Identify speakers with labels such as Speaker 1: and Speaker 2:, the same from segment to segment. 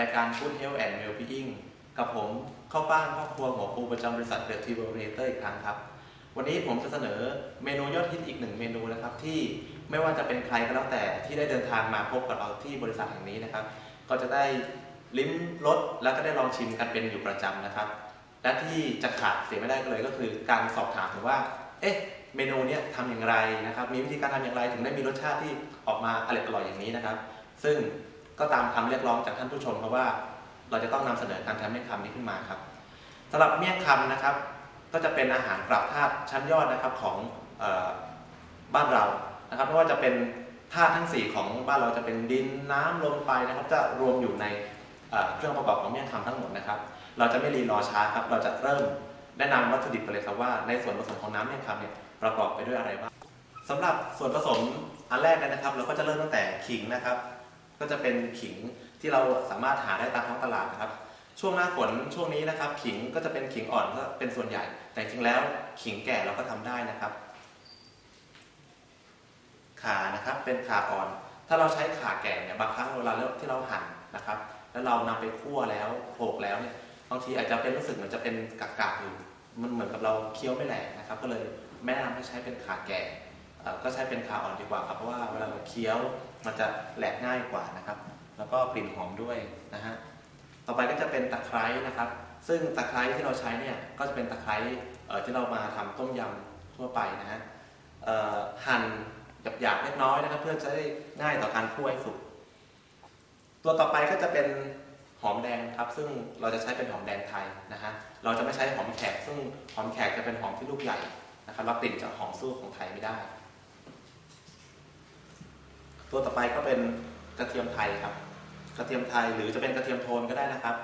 Speaker 1: รายการ Food Health and Wellbeing กับผมเข้าบ้านพ่อครัวหัวปูประจำบริษัทเดอะทีเวอร์เรเตอร์อีกครั้งครับ วันนี้ผมจะเสนอเมนูยอดฮิตอีกหนึ่งเมนูนะครับ ที่ไม่ว่าจะเป็นใครก็แล้วแต่ที่ได้เดินทางมาพบกับเราที่บริษัทแห่งนี้นะครับ ก็จะได้ลิ้มรสแล้วก็ได้ลองชิมกันเป็นอยู่ประจำนะครับ และที่จะขาดเสียไม่ได้ก็เลยก็คือ การสอบถามถึงว่า เอ๊ะเมนูเนี้ยทำอย่างไรนะครับ มีวิธีการทำอย่างไรถึงได้มีรสชาติที่ออกมาอร่อยอร่อยอย่างนี้นะครับ ซึ่ง ก็ตามคำเรียกร้องจากท่านผู้ชมครับว่า เราจะต้องนำเสนอการทำเมี่ยงคำนี้ขึ้นมาครับสำหรับเมี่ยงคำนะครับ ก็จะเป็นอาหารปรับธาตุชั้นยอดนะครับของออบ้านเรานะครับไม่ว่าจะเป็นธาตุทั้ง 4 ของบ้านเราจะเป็นดินน้ำลมไฟนะครับ จะรวมอยู่ในเครื่องประกอบของเมี่ยงคำทั้งหมดนะครับ เราจะไม่รีรอช้าครับ เราจะเริ่มแนะนำวัตถุดิบกันเลยครับว่าในส่วนผสมของน้ำเมี่ยงคำเนี่ยประกอบไปด้วยอะไรบ้างสำหรับส่วนผสมอันแรกเลยนะครับ เราก็จะเริ่มตั้งแต่ขิงนะครับ ก็จะเป็นขิงที่เราสามารถหาได้ตามท้องตลาดนะครับ ช่วงหน้าฝนช่วงนี้นะครับ ขิงก็จะเป็นขิงอ่อนก็เป็นส่วนใหญ่ แต่จริงแล้วขิงแก่เราก็ทำได้นะครับ ขานะครับเป็นขาอ่อน ถ้าเราใช้ขาแก่เนี่ยบางครั้งเวลาที่เราหั่นนะครับ แล้วเรานำไปคั่วแล้วโขลกแล้วเนี่ยบางทีอาจจะเป็นรู้สึกเหมือนจะเป็นกากๆอยู่มันเหมือนกับเราเคี้ยวไม่แหลกนะครับ ก็เลยแนะนำให้ใช้เป็นขาแก่ก็ใช้เป็นขาอ่อนดีกว่าครับเพราะว่าเวลาเราเคี้ยว มันจะแหลกง่ายกว่านะครับ แล้วก็กลิ่นหอมด้วยนะฮะต่อไปก็จะเป็นตะไคร้นะครับ ซึ่งตะไคร้ที่เราใช้เนี่ยก็จะเป็นตะไคร้ที่เรามาทำต้มยำทั่วไปนะฮะเอ่อหั่นหยาบๆเล็กน้อยนะครับ เพื่อจะได้ง่ายต่อการคั่วให้สุกตัวต่อไปก็จะเป็นหอมแดงครับ ซึ่งเราจะใช้เป็นหอมแดงไทยนะฮะเราจะไม่ใช้หอมแขก ซึ่งหอมแขกจะเป็นหอมที่ลูกใหญ่นะครับแล้วกลิ่นจะหอมสู้ของไทยไม่ได้ ตัวต่อไปก็เป็นกระเทียมไทยครับ กระเทียมไทยหรือจะเป็นกระเทียมโทนก็ได้นะครับ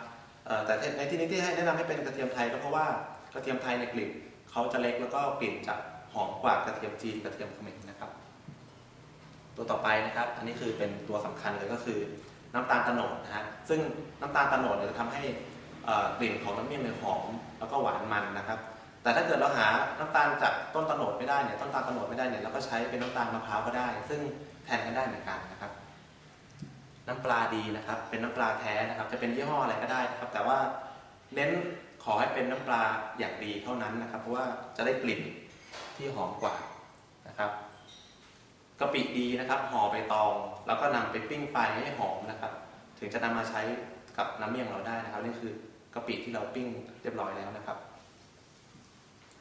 Speaker 1: แต่ในที่นี้ที่ให้แนะนำให้เป็นกระเทียมไทยก็เพราะว่ากระเทียมไทยในกลิ่นเขาจะเล็กแล้วก็กลิ่นจะหอมกว่ากระเทียมจีนกระเทียมเขมรนะครับ ตัวต่อไปนะครับ อันนี้คือเป็นตัวสำคัญเลยก็คือน้ำตาลตะโนดนะฮะซึ่งน้ำตาลตะโนดเนี่ยจะทำให้เอ่อกลิ่นของน้ำเมี่ยงเนี่ยหอมแล้วก็หวานมันนะครับ แต่ถ้าเกิดเราหาน้ำตาลจากต้นตะโนดไม่ได้เนี่ยต้นตาลตะโนดไม่ได้เนี่ยเราก็ใช้เป็นน้ำตาลมะพร้าวก็ได้ ซึ่ง แทนกันได้เหมือนกันนะครับ น้ำปลาดีนะครับ เป็นน้ำปลาแท้นะครับ จะเป็นยี่ห้ออะไรก็ได้นะครับ แต่ว่าเน้นขอให้เป็นน้ำปลาอย่างดีเท่านั้นนะครับ เพราะว่าจะได้กลิ่นที่หอมกว่านะครับกะปิดีนะครับห่อใบตอง แล้วก็นำไปปิ้งไฟให้หอมนะครับ ถึงจะนำมาใช้กับน้ำเมี่ยงเราได้นะครับนี่คือกะปิที่เราปิ้งเรียบร้อยแล้วนะครับ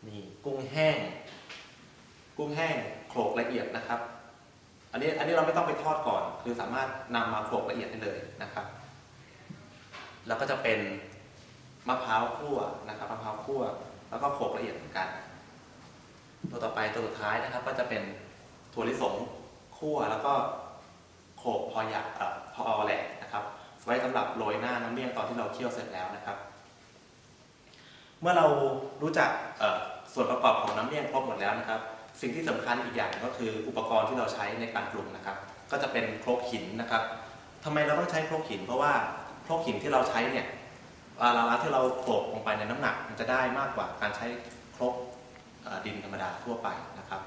Speaker 1: นี่กุ้งแห้ง กุ้งแห้งโขลกละเอียดนะครับ อันนี้อันนี้เราไม่ต้องไปทอดก่อน คือสามารถนำมาโขลกละเอียดได้เลยนะครับ แล้วก็จะเป็นมะพร้าวคั่วนะครับมะพร้าวคั่ว แล้วก็โขลกละเอียดเหมือนกัน ตัวต่อไปตัวสุดท้ายนะครับ ก็จะเป็นถั่วลิสงคั่วแล้วก็โขลกพอหยาบเอ่อพอแหลกนะครับ ไว้สำหรับโรยหน้าน้ำเมี่ยงตอนที่เราเคี่ยวเสร็จแล้วนะครับ เมื่อเรารู้จักส่วนประกอบของน้ำเมี่ยงครบหมดแล้วนะครับ สิ่งที่สำคัญอีกอย่างก็คืออุปกรณ์ที่เราใช้ในการปรุงนะครับ ก็จะเป็นครกหินนะครับทำไมเราต้องใช้ครกหิน เพราะว่าครกหินที่เราใช้เนี่ยเวลาที่เราโขลกลงไปในน้ำหนักมันจะได้มากกว่าการใช้ครกดินธรรมดาทั่วไปนะครับ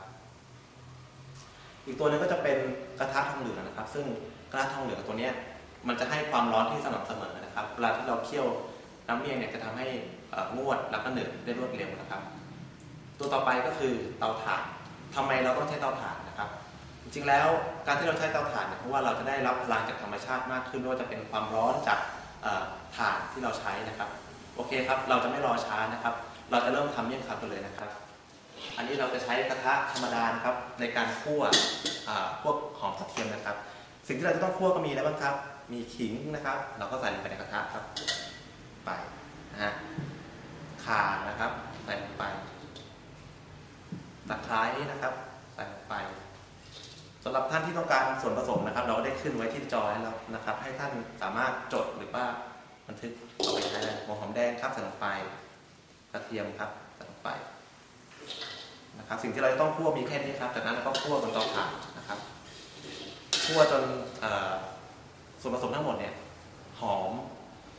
Speaker 1: อีกตัวหนึงก็จะเป็นกระทะทองเหลืองนะครับ ซึ่งกระทะทองเหลืองตัวนี้มันจะให้ความร้อนที่สม่ำเสมอนะครับ เวลาที่เราเคี่ยวน้ำเมี่ยงเนี่ยจะทำให้งวดแล้วก็หนืดได้รวดเร็วนะครับ ตัวต่อไปก็คือเตาถ่านทำไมเราต้องใช้เตาถ่านนะครับ จริงๆแล้วการที่เราใช้เตาถ่านเนี่ยเพราะว่าเราจะได้รับพลังจากธรรมชาติมากขึ้นไม่ว่าจะเป็นความร้อนจากถ่านที่เราใช้นะครับ โอเคครับ เราจะไม่รอช้านะครับ เราจะเริ่มทำเมี่ยงคำกันเลยนะครับ อันนี้เราจะใช้กระทะธรรมดานะครับ ในการคั่วพวกหอมกระเทียมนะครับ สิ่งที่เราจะต้องคั่วก็มีอะไรบ้างครับ มีขิงนะครับ เราก็ใส่ลงไปในกระทะครับ ไปนะฮะข่านะครับ ใส่ลงไป ตะไคร้นะครับ ใส่ลงไปสำหรับท่านที่ต้องการส่วนผสมนะครับ เราก็ได้ขึ้นไว้ที่จอให้แล้วนะครับ ให้ท่านสามารถจดหรือว่าบันทึกเอาไปใช้ได้หัวหอมแดงครับใส่ลงไปกระเทียมครับใส่ลงไปนะครับสิ่งที่เราจะต้องคั่วมีแค่นี้ครับจากนั้นเราก็คั่วบนเตาถ่านนะครับคั่วจนส่วนผสมทั้งหมดเนี่ยหอม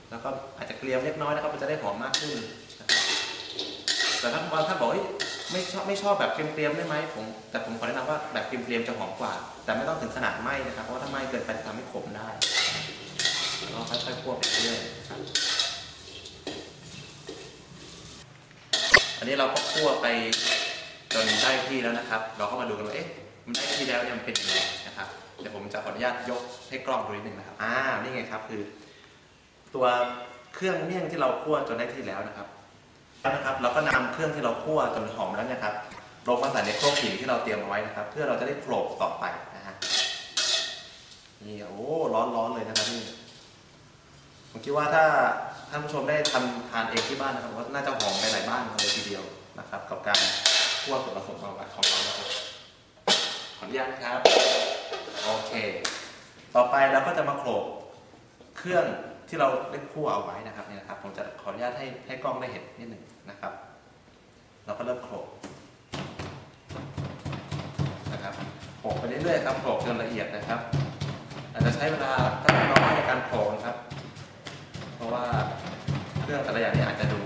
Speaker 1: แล้วก็อาจจะเกลียมเล็กน้อยนะครับมันจะได้หอมมากขึ้นแต่ถ้าบางท่านบอกเฮ้ย ไม่ชอบไม่ชอบแบบเกรียมๆได้ไหมผมแต่ผมขอแนะนำว่าแบบเกรียมๆจะหอมกว่า แต่ไม่ต้องถึงขนาดไหม้นะครับ เพราะว่าถ้าไหม้เกินไปจะทำให้ขมได้ล้วก็ค่อยๆคั่วไปเรื่อยอันนี้เราก็คั่วไปจนได้ที่แล้วนะครับ เราก็มาดูกันว่าเอ๊ะมันได้ที่แล้วเนี่ยมันเป็นยังไงนะครับเดี๋ยวผมจะขออนุญาตยกให้กล้องดูนิดนึงนะครับอ่านี่ไงครับคือ ตัวเครื่องเมี่ยงที่เราคั่วจนได้ที่แล้วนะครับ นะครับเราก็นำเครื่องที่เราคั่วจนหอมแล้วเนะครับลงมาใส่ในโครกหินที่เราเตรียมเอาไว้นะครับ เพื่อเราจะได้โขลกต่อไปนะฮะนี่โอ้ร้อนร้อนๆเลยนะครับนี่ผมคิดว่าถ้าท่านผู้ชมได้ทำทานเองที่บ้านนะครับว่าน่าจะหอมไปหลายบ้านเลยทีเดียวนะครับ กับการคั่วส่วนผสมของเราของเรานะครับขออนุญาตนะครับ โอเค ต่อไปเราก็จะมาโขลกเครื่อง ที่เราได้คั่วเอาไว้นะครับเนี่ยนะครับผมจะขออนุญาตให้ให้กล้องได้เห็นนิดหนึ่งนะครับ เราก็เริ่มโขลกนะครับโขลกไปเรื่อยๆครับโขลกจนละเอียดนะครับ อาจจะใช้เวลาก็น้อยในการโขลกนะครับ เพราะว่าเครื่องแต่ละอย่างนี่อาจจะดู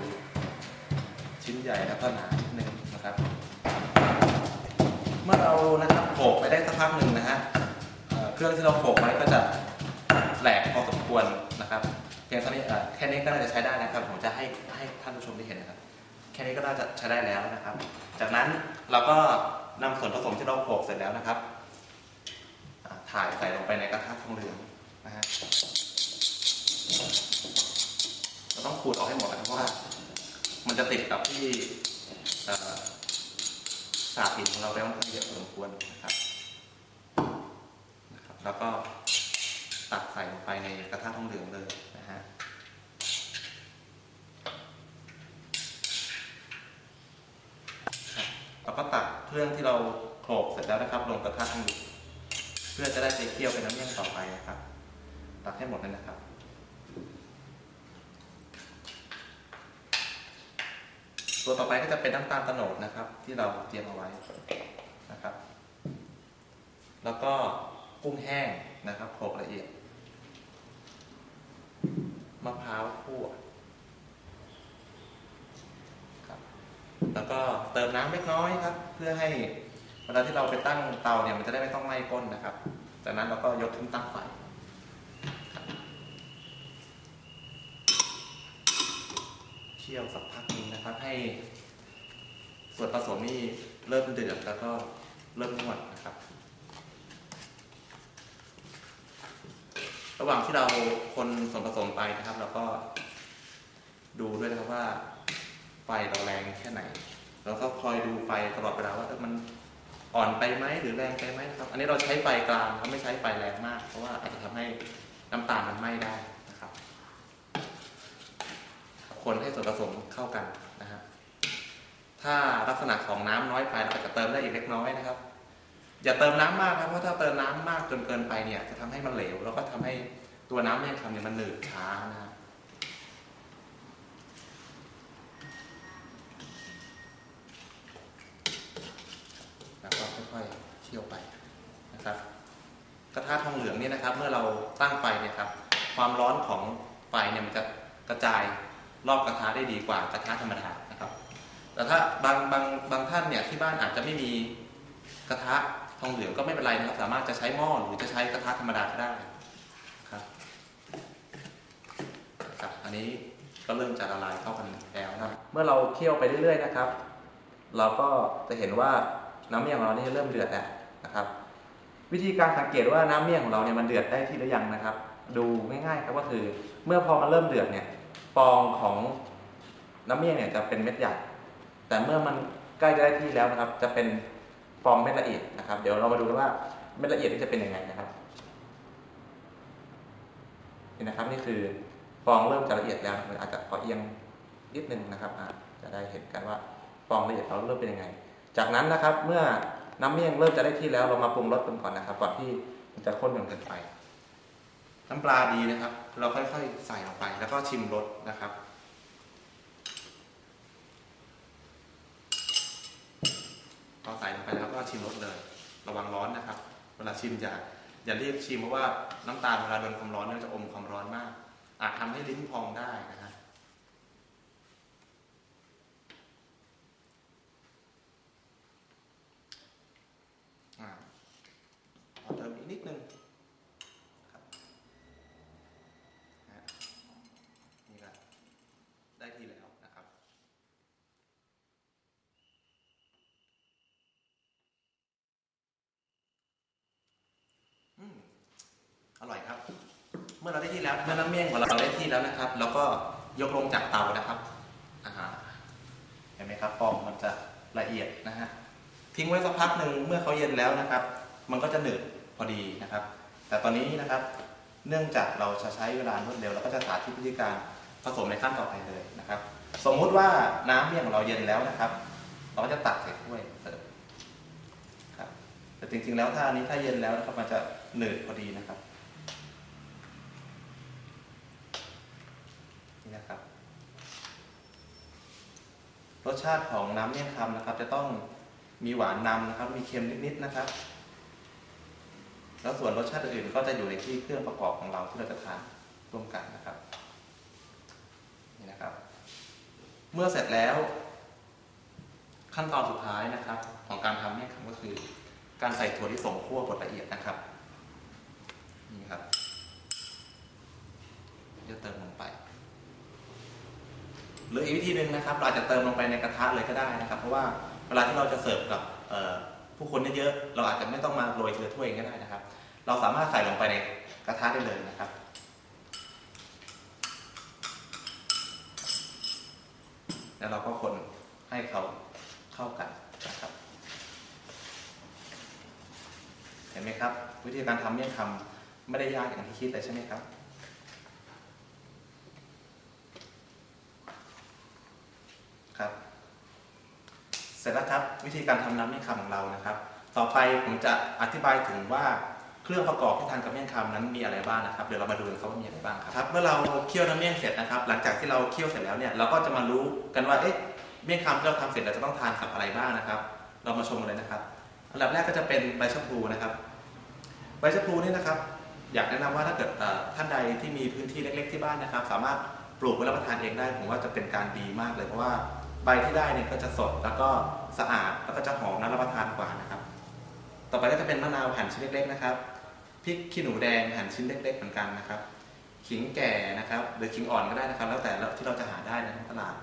Speaker 1: ชิ้นใหญ่แล้วก็หนานิดนึงนะครับ เมื่อเรานะครับโขลกไปได้สักพักหนึ่งนะฮะเครื่องที่เราโขลกไว้ก็จะแหลกพอสมควรนะครับ พียงเท่านี้แค่นี้ก็น่าจะใช้ได้นะครับผมจะให้ให้ท่านผู้ชมได้เห็นนะครับ แค่นี้ก็น่าจะใช้ได้แล้วนะครับ จากนั้นเราก็นำส่วนผสมที่เราโขลกเสร็จแล้วนะครับ ถ่ายใส่ลงไปในกระทะทองเหลืองนะฮะเราต้องขูดออกให้หมดนะครับเพราะว่ามันจะติดกับที่สาบหินของเราไปค่อนข้างเยอะพอสมควรนะครับนะครับ แล้วก็ตักใส่ลงไปในกระทะทองเหลืองเลย ฮะครับแล้วก็ตักเครื่องที่เราโขลกเสร็จแล้วนะครับ ลงกระทะทองเหลืองเพื่อจะได้ไปเคี่ยวเป็นน้ำเมี่ยงต่อไปนะครับ ตักให้หมดเลยนะครับตัวต่อไปก็จะเป็นน้ำตาลโตนดนะครับ ที่เราเตรียมเอาไว้นะครับ แล้วก็กุ้งแห้งนะครับโขลกละเอียด มะพร้าวคั่วครับ แล้วก็เติมน้ำเล็กน้อยครับ เพื่อให้เวลาที่เราไปตั้งเตาเนี่ยมันจะได้ไม่ต้องไหม้ก้นนะครับ จากนั้นเราก็ยกขึ้นตั้งไฟเคี่ยวสักพักนึงนะครับ ให้ส่วนผสมนี่เริ่มเดือดแล้วก็เริ่มนวดนะค ระหว่างที่เราคนส่วนผสมไปนะครับ เราก็ดูด้วยนะครับว่า ไฟเราแรงแค่ไหนแล้วก็คอยดูไฟตลอดเวลาว่ามันอ่อนไปไหมหรือแรงไปไหมนะครับ อันนี้เราใช้ไฟกลางครับไม่ใช้ไฟแรงมาก เพราะว่าอาจจะทำให้น้ำตาลมันไหม้ได้นะครับ คนให้ส่วนผสมเข้ากันนะฮะถ้าลักษณะของน้ำน้อยไปเราอาจจะเติมได้อีกเล็กน้อยนะครับ อย่าเติมน้ำมากนะครับเพราะถ้าเติมน้ำมากจนเกินไปเนี่ยจะทำให้มันเหลว แล้วก็ทำให้ตัวน้ำเมี่ยงคำเนี่ยมันหนืดช้านะครับแล้วก็ค่อยๆเคี่ยวไปนะครับ กระทะทองเหลืองเนี่ยนะครับ เมื่อเราตั้งไฟเนี่ยครับ ความร้อนของไฟเนี่ยมันจะกระจายรอบกระทะได้ดีกว่ากระทะธรรมดานะครับ แต่ถ้าบางบางบางท่านเนี่ยที่บ้านอาจจะไม่มีกระทะ ทองเหลืองก็ไม่เป็นไรนะครับ สามารถจะใช้หม้อหรือจะใช้กระทะธรรมดาก็ได้ครับครับอันนี้ก็เริ่มจะละลายเข้ากันแล้วนะครับเมื่อเราเคี่ยวไปเรื่อยๆนะครับ เราก็จะเห็นว่าน้ำเมี่ยงของเรานี่เริ่มเดือดแล้วนะครับ วิธีการสังเกตว่าน้ำเมี่ยงของเราเนี่ยมันเดือดได้ที่หรือยังนะครับ ดูง่ายๆครับก็คือเมื่อพอมันเริ่มเดือดเนี่ยฟองของน้ำเมี่ยงเนี่ยจะเป็นเม็ดใหญ่แต่เมื่อมันใกล้จะได้ที่แล้วนะครับ จะเป็น ฟองเม็ดละเอียดนะครับ เดี๋ยวเรามาดูกันว่าเม็ดละเอียดนี่จะเป็นยังไงนะครับนี่นะครับนี่คือฟองเริ่มจะละเอียดแล้วอาจจะขอเอียงนิดนึงนะครับะจะได้เห็นกันว่าฟองละเอียดเราเริ่มเป็นยังไง จากนั้นนะครับเมื่อน้ำเมี่ยงเริ่มจะได้ที่แล้วเรามาปรุงรสกันก่อนนะครับก่อนที่มันจะข้นจนเกินไป น้ำปลาดีนะครับ เราค่อยๆใส่ลงไปแล้วก็ชิมรสนะครับ ระวังร้อนนะครับ เวลาชิมอย่าอย่ารีบชิมเพราะว่าน้ำตาลเวลาโดนความร้อนมันจะอมความร้อนมาก อาจทำให้ลิ้นพองได้นะฮะอ่าขอเติมอีกนิดนึงครับ อร่อยครับ เมื่อเราได้ที่แล้วเมื่อน้ำเมี่ยงของเราได้ที่แล้วนะครับแล้วก็ยกลงจากเตานะครับอ่าเห็นไหมครับฟองมันจะละเอียดนะฮะทิ้งไว้สักพักหนึ่งเมื่อเขาเย็นแล้วนะครับ มันก็จะหนืดพอดีนะครับ แต่ตอนนี้นะครับ เนื่องจากเราจะใช้เวลารวดเร็วเราก็จะสาธิตวิธีการผสมในขั้นต่อไปเลยนะครับ สมมุติว่าน้ำเมี่ยงของเราเย็นแล้วนะครับ เราก็จะตักใส่ถ้วยเสิร์ฟครับแต่จริงๆแล้วถ้าอันนี้ถ้าเย็นแล้วนะครับมันจะหนืดพอดีนะครับ นี่นะครับ รส ชาติของน้ำเมี่ยงคำนะครับ จะต้องมีหวานนำนะครับ มีเค็มนิดๆนะครับ แล้วส่วนรสชาติอื่นก็จะอยู่ในที่เครื่องประกอบของเราที่เราจะทานร่วมกันนะครับนี่นะครับ เมื่อเสร็จแล้ว ขั้นตอนสุดท้ายนะครับ ของการทำเมี่ยงคำก็คือ การใส่ถั่วลิสงคั่วบดละเอียดนะครับนี่ครับจะเติมลงไป หรืออีกวิธีหนึ่งนะครับ เราอาจจะเติมลงไปในกระทะเลยก็ได้นะครับ เพราะว่าเวลาที่เราจะเสิร์ฟกับผู้คนเยอะๆเราอาจจะไม่ต้องมาโรยเทละถ้วยเองก็ได้นะครับ เราสามารถใส่ลงไปในกระทะได้เลยนะครับแล้วเราก็คนให้เขาเข้ากันนะครับเห็นไหมครับ วิธีการทำเมี่ยงคำไม่ได้ยากอย่างที่คิดเลยใช่ไหมครับ ร็จแล้วครับวิธีการทำน้ำเมี่ยงคำของเรานะครับ ต่อไปผมจะอธิบายถึงว่าเครื่องประกอบที่ทานกับเมี่ยงคำนั้นมีอะไรบ้างนะครับ เดี๋ยวเรามาดูกันครับว่ามีอะไรบ้างครับครับเมื่อเราเคี่ยวน้ำเมี่ยงเสร็จนะครับ หลังจากที่เราเคี่ยวเสร็จแล้วเนี่ยเราก็จะมารู้กันว่าเอ๊ะเมี่ยงคำที่เราทำเสร็จเราจะต้องทานกับอะไรบ้างนะครับ เรามาชมกันเลยนะครับอันดับแรกก็จะเป็นใบชะพลูนะครับใบชะพลูนี่นะครับ อยากแนะนำว่าถ้าเกิดท่านใดที่มีพื้นที่เล็ก ๆ ที่บ้านนะครับ สามารถปลูกไว้รับประทานเองได้ผมว่าจะเป็นการดีมากเลยเพราะว่า ใบที่ได้เนี่ยก็จะสดแล้วก็สะอาดแล้วก็จะหอมน่ารับประทานกว่านะครับ ต่อไปก็จะเป็นมะนาวหั่นชิ้นเล็กๆนะครับพริกขี้หนูแดงหั่นชิ้นเล็ก ๆ เหมือนกันนะครับขิงแก่นะครับหรือขิงอ่อนก็ได้นะครับ แล้วแต่ที่เราจะหาได้ในท้องตลาด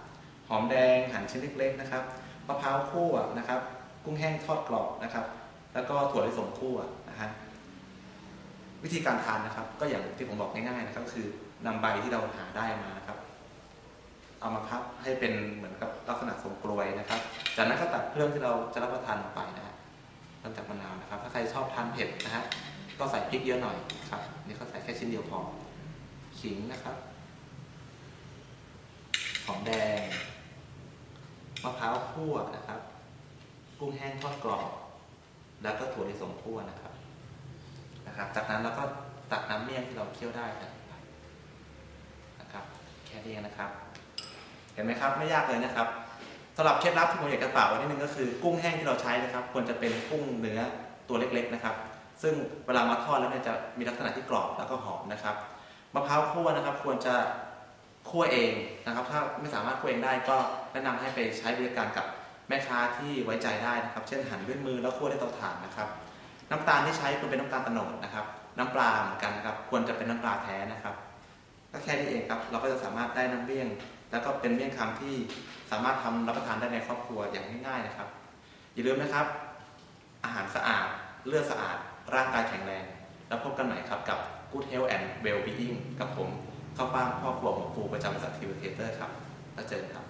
Speaker 1: หอมแดงหั่นชิ้นเล็กๆนะครับมะพร้าวคั่วนะครับ กุ้งแห้งทอดกรอบนะครับ แล้วก็ถั่วลิสงคั่วนะฮะวิธีการทานนะครับ ก็อย่างที่ผมบอกง่ายๆนะครับก็คือนำใบที่เราหาได้มานะครับ เอามาพับให้เป็นเหมือนกับลักษณะทรงกลวยนะครับ จากนั้นก็ตัดเครื่องที่เราจะรับประทานลงไปนะฮะเริ่มจากมะนาวนะครับ ถ้าใครชอบทานเผ็ดนะฮะก็ใส่พริกเยอะหน่อยครับนี่ก็ใส่แค่ชิ้นเดียวพอขิงนะครับหอมแดงมะพร้าวคั่วนะครับ กุ้งแห้งทอดกรอบ แล้วก็ถั่วลิสงคั่วนะครับนะครับ จากนั้นเราก็ตักน้ำเมี่ยงที่เราเคี่ยวได้นะครับนะครับแค่นี้เองนะครับ ห็นไหมครับ ไม่ยากเลยนะครับสำหรับเคล็ดลับที่ผมอยากจะฝากไว้นิดนึงก็คือกุ้งแห้งที่เราใช้นะครับควรจะเป็นกุ้งเนื้อตัวเล็กๆนะครับ ซึ่งเวลามาทอดแล้วเนี่ยจะมีลักษณะที่กรอบแล้วก็หอมนะครับมะพร้าวคั่วนะครับ ควรจะคั่วเองนะครับ ถ้าไม่สามารถคั่วเองได้ก็แนะนำให้ไปใช้บริการกับแม่ค้าที่ไว้ใจได้นะครับ เช่นหั่นด้วยมือแล้วคั่วด้วยเตาถ่านนะครับ น้ำตาลที่ใช้ควรเป็นน้ำตาลโตนดนะครับ น้ำปลาเหมือนกันนะครับ ควรจะเป็นน้ำปลาแท้นะครับก็แค่นี้เองครับ เราก็จะสามารถได้น้ำเมี่ยง แล้วก็เป็นเมี่ยงคำที่สามารถทำรับประทานได้ในครอบครัวอย่างง่ายๆนะครับ อย่าลืมนะครับ อาหารสะอาดเลือดสะอาด ร่างกายแข็งแรง แล้วพบกันใหม่ครับกับ Good Health and Well-being กับผมข้าวฟ่างพ่อครัวหัวฟูประจำบริษัททีวีเทเตอร์ครับแล้วเจอกันครับ